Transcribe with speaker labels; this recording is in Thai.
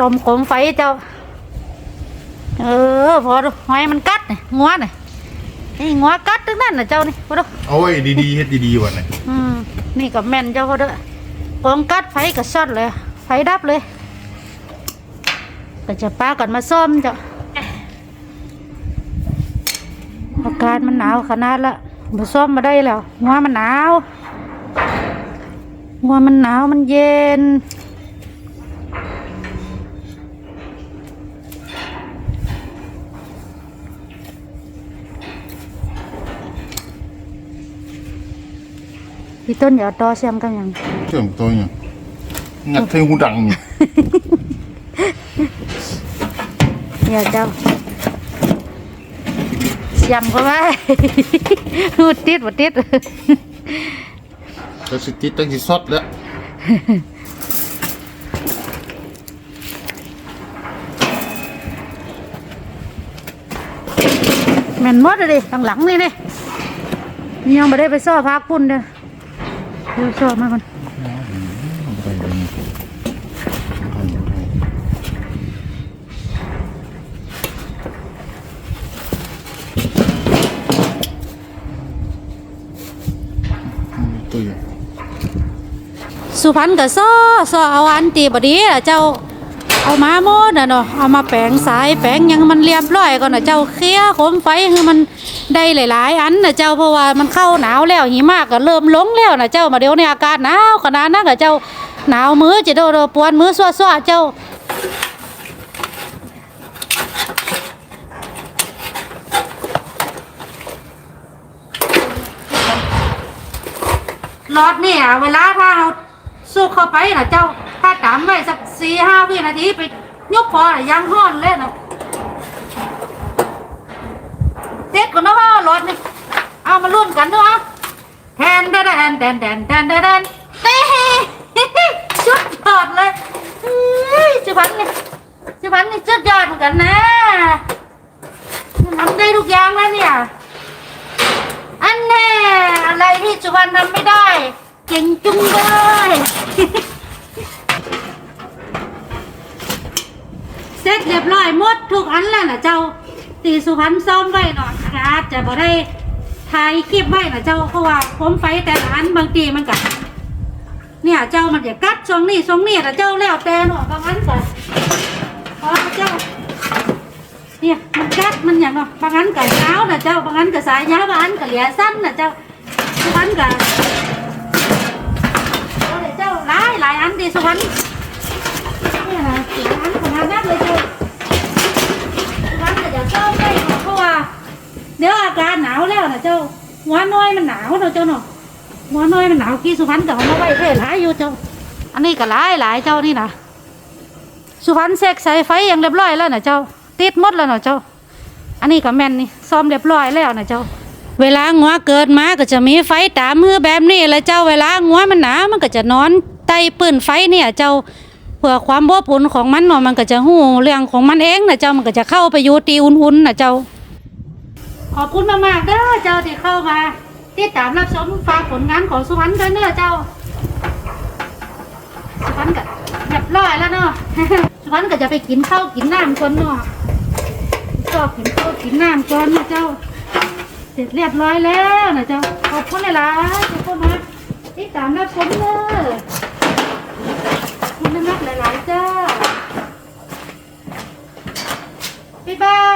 Speaker 1: ชมโคมไฟเจ้า เออพอดูหอยมันกัดนี่งัวนี่นี่งัวกัดทั้งนั้นน่ะเจ้านี่พอดู
Speaker 2: เอาไว้ดีๆเฮ็ดดีๆวันนี้
Speaker 1: อืมนี่กับแม่นเจ้าพอดูกองกัดไฟกับช็อตเลย ไฟดับเลย ก็จะป้ากันมาซ่อมเจ้าอากาศมันหนาวขนาดละมาซ่อมมาได้แล้วงัวมันหนาวงัวมันหนาวมันเย็น พี่ต้นอย่าเอาต่อเสียมกันยัง
Speaker 2: เชื่อมตัวเนี่ยงัดเทหูดังเนี่ย
Speaker 1: อย่าเจ้าเสียมเข้าไปหูติดบ่ติด
Speaker 2: จะสิติดตั้งสิซอดแล้ว
Speaker 1: แม่นหมดเลยดิข้างหลังนี่นี่ยังไม่ได้ไปซ่อพักพุ่นเด้อ เดี๋ยวซ่อมาก่อน
Speaker 2: ตัวอย่าง
Speaker 1: สุพรรณก็ซ่อซ่อเอาอันตีบดีล่ะเจ้า เอามาหมดน่ะเนาะเอามาแปลงสายแปลงยังมันเรียบร้อยก่อนนะเจ้าเคลียร์โคมไฟให้มันได้หลาย ๆ อันนะเจ้าเพราะว่ามันเข้าหนาวแล้วหิมะก็เริ่มลงแล้วนะเจ้ามาเดี๋ยวในอากาศหนาวขนาดนั้นก็เจ้าหนาวมือจะโดนปวดมือซั่วๆเจ้าลอดเนี่ยเวลาถ้าเรา สู้เข้าไปนะเจ้า ถ้าตามไว้สักสี่ห้าวินาทีไปยกพอนะยังห้อนเลยนะเด็กคนน้รถนี่เอามาร่วมกันด้วยแทนแดนแดนแดนแดนแดนแทนเต้ชุดยอดเลยจุบันนี่จุบันนี่ชุดยอดเหมือนกันนะทำได้ทุกอย่างแล้วเนี่ย อันแน่อะไรที่จุบันทำไม่ได้ เก่งจุงเลยเสร็จเรียบร้อยหมดทุกอันแล้วนะเจ้า ตีสุพรรณซ้อมไว้หน่อยอาจจะบ่ได้ถ่ายคลิปไว้นะเจ้าเพราะว่าผมไฟแต่ละอันบางทีมันกัเนี่ยเจ้ามันจะกัดช่วงนี้ช่วงนี้นะเจ้าแล้วแต่เนาะบางอันก็พอเจ้าเนี่ยมันกัดมันอย่างเนาะบางอันก็ยาวนะเจ้าบางอันก็สายยาวบางอันก็เหลียสั้นนะเจ้าบางอันก็เหลายหลายอันดีสุวรรณเนี่ยนะหลายอันขนาดนั้นเลยจ้าสุวรรณก็จะเจ้าได้เนาเพราะว่าเดี๋ยวอากาศหนาวแล้วนะเจ้าหัวน้อยมันหนาวเนาะเจ้าเนาะหัวน้อยมันหนาวกี่สุวรรณก็เอามาไว้เท่หลายอยู่เจ้า อันนี้ก็หลายหลายเจ้านี่นะสุพรรณเสกสายไฟอย่างเรียบร้อยแล้วนะเจ้า ติดมดแล้วนะเจ้า อันนี้ก็แม่นนี่ซ่อมเรียบร้อยแล้วนะเจ้าเวลางัวเกิดมาก็จะมีไฟตามมือแบบนี้แหละเจ้าเวลางัวมันหนาวมันก็จะนอน ใต้ปืนไฟเนี่ยเจ้าเพื่อความบอุ่นของมันเนาะมันก็จะหูเรื่องของมันเองนะเจ้ามันก็จะเข้าไปอยู่ตีอุ่นๆนะเจ้า ขอบคุณมากๆเด้อเจ้าที่เข้ามาที่ตามรับชมฝากผลงานของสุพรรณด้วยเด้อเจ้า สุพรรณก็เรียบร้อยแล้วเนาะสุพรรณก็จะไปกินข้าวกินน้ำก่อนเนาะชอบกินข้าวกินน้ำก่อนนะเจ้า เสร็จเรียบร้อยแล้วนะเจ้าขอบคุณหลายๆที่เข้ามาที่ตามรับชมเด้อข Bye-bye!